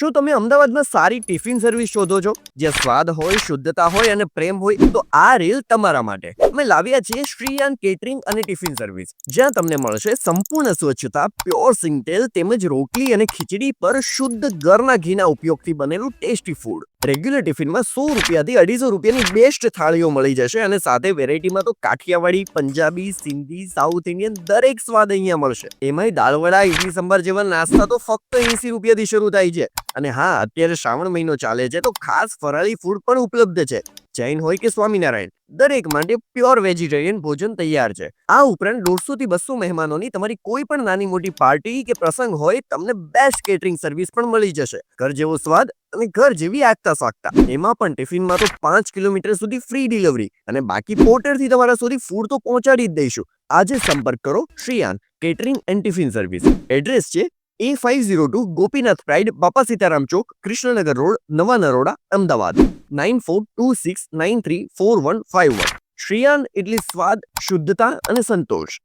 શું તમે અમદાવાદમાં સારી ટિફિન સર્વિસ શોધો છો? જે સ્વાદ હોય, શુદ્ધતા હોય અને પ્રેમ હોય, તો આ રીલ તમારા માટે. અમે લાવ્યા છીએ શ્રીયાન કેટરિંગ અને ટિફિન સર્વિસ. જ્યાં તમને મળશે સંપૂર્ણ સ્વચ્છતા, પ્યોર સિંગતેલ તેમજ રોટલી અને ખીચડી પર શુદ્ધ ઘરના ઘીના ઉપયોગથી બનેલું ટેસ્ટી ફૂડ રેગ્યુલર ટિફિનમાં સો રૂપિયાથી અઢીસો રૂપિયાની બેસ્ટ થાળીઓ મળી જશે અને સાથે વેરાયટીમાં તો કાઠિયાવાડી, પંજાબી, સિંધી સાઉથ ઇન્ડિયન દરેક સ્વાદ અહીંયા મળશે. એમાંય દાળવડા ઇડલી સંભાર જેવા નાસ્તા તો ફક્ત એસી રૂપિયાથી શરૂ થાય છે. અને હા, અત્યારે શ્રાવણ મહિનો ચાલે છે તો ખાસ ફરાળી ફૂડ પણ ઉપલબ્ધ છે. જૈન હોય કે સ્વામિનારાયણ, દરેક માટે પ્યોર વેજીટેરિયન ભોજન તૈયાર છે. આ ઉપરાંત દોઢસો થી બસો મહેમાનોની તમારી કોઈ પણ નાની મોટી પાર્ટી કે પ્રસંગ હોય, તમને બેસ્ટ કેટરિંગ સર્વિસ પણ મળી જશે. ઘર જેવો સ્વાદ અને ઘર જેવી આગતા સાગતા એમાં પણ ટિફિનમાં તો પાંચ કિલોમીટર સુધી ફ્રી ડિલિવરી અને બાકી પોર્ટરથી તમારા સુધી ફૂડ તો પહોંચાડી જ દઈશું. આજે સંપર્ક કરો Shriyan catering and tiffin service address છે A five zero two Gopinath pride Bapa Sitaram Chowk Krishnanagar road નવા Naroda Ahmedabad nine four two six nine three four one five one Shriyan એટલે સ્વાદ શુદ્ધતા અને સંતોષ